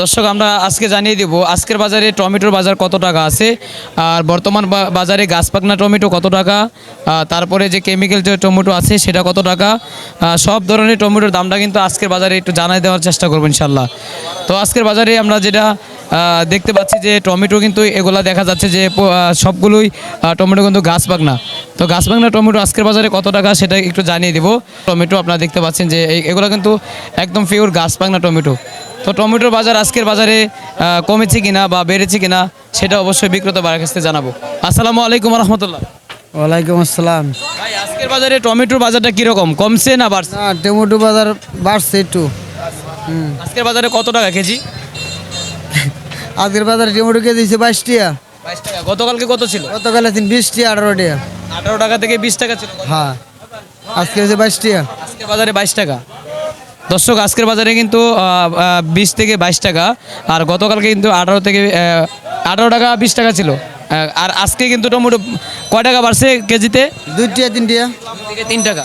দর্শক, আমরা আজকে জানিয়ে দিব, আজকের বাজারে টমেটোর বাজার কত টাকা আছে, আর বর্তমান বাজারে গাছপাকনা টমেটো কত টাকা তারপরে যে কেমিক্যাল যে টমেটো আছে সেটা কত টাকা সব ধরনের টমেটোর দামটা কিন্তু আজকের বাজারে একটু জানাই দেওয়ার চেষ্টা করব ইনশাল্লাহ তো আজকের বাজারে আমরা যেটা দেখতে পাচ্ছি যে টমেটো কিন্তু এগুলা দেখা যাচ্ছে যে সবগুলোই টমেটো কিন্তু গাছ পাকনা তো গাছ পাকনা টমেটো আজকের বাজারে কত টাকা সেটা একটু জানিয়ে দিব। টমেটো আপনারা দেখতে পাচ্ছেন যে এগুলো কিন্তু একদম পিওর গাছ পাকনা টমেটো। তো টমেটোর বাজার আজকের বাজারে কমেছে কিনা বা বেড়েছে কিনা সেটা অবশ্যই বিক্রেতা বাড়ার কাছে জানাব। আসসালামু আলাইকুম রহমতুল্লাহ। ওয়ালাইকুম আসসালাম। ভাই আজকের বাজারে টমেটোর বাজারটা কীরকম? কমছে না বাড়ছে? না টমেটো বাজার বাড়ছে একটু। আজকের বাজারে কত টাকা কেজি? আজকের বাজারে টমেটো কেজি দিয়েছে বাইশ টাকা। বাইশ টাকা। গতকালকে কত ছিল? গতকাল তিন বিশ টাকা আঠারো টাকা। আঠারো টাকা থেকে বিশ টাকা ছিল। হ্যাঁ। আজকে হচ্ছে বাইশ টাকা। আজকের বাজারে বাইশ টাকা। দর্শক আজকের বাজারে কিন্তু বিশ থেকে বাইশ টাকা আর গতকালকে কিন্তু আঠারো থেকে আঠারো টাকা বিশ টাকা ছিল। আর আজকে কিন্তু টমেটো কয় টাকা বাড়ছে কেজিতে? দুই টাকা তিন টাকা থেকে তিন টাকা।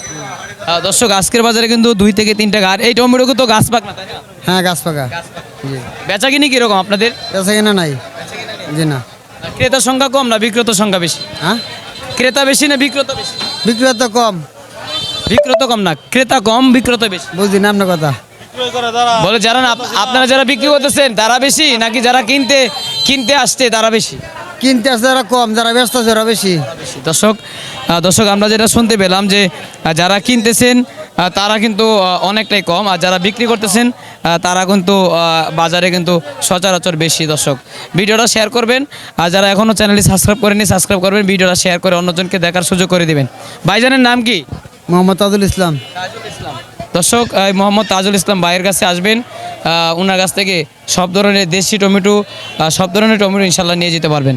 দর্শক আজকের বাজারে কিন্তু দুই থেকে তিন টাকা। আর এই টমেটো তো গাছ পাক না? হ্যাঁ গাছ পাকা। বেচা কিনি কীরকম আপনাদের? বেচা কিনা নাই। জি না। ক্রেতার সংখ্যা কম না বিক্রেতার সংখ্যা বেশি? হ্যাঁ? ক্রেতা বেশি না বিক্রেতা বেশি? বিক্রেতা কম। বিক্রেতা কম না ক্রেতা কম বিক্রেতা বেশি। বুঝি না আপনার কথা। বলে যারা আপনারা যারা বিক্রি করতেছেন তারা বেশি? নাকি যারা কিনতে কিনতে আসছে তারা বেশি? কিনতে আসছে যারা কম যারা ব্যস্ত আছে বেশি বেশি। দর্শক দর্শক আমরা যেটা শুনতে পেলাম যে যারা কিনতেছেন তারা কিন্তু অনেকটাই কম আর যারা বিক্রি করতেছেন তারা কিন্তু বাজারে কিন্তু সচরাচর বেশি দর্শক। ভিডিওটা শেয়ার করবেন আর যারা এখনও চ্যানেলটি সাবস্ক্রাইব করেনি সাবস্ক্রাইব করবেন ভিডিওটা শেয়ার করে অন্যজনকে দেখার সুযোগ করে দেবেন। ভাইজানের নাম কি? মোহাম্মদ তাজুল ইসলাম। দর্শক মোহাম্মদ তাজুল ইসলাম ভাইয়ের কাছে আসবেন। ওনার কাছ থেকে সব ধরনের দেশি টমেটো সব ধরনের টমেটো ইনশাল্লাহ নিয়ে যেতে পারবেন।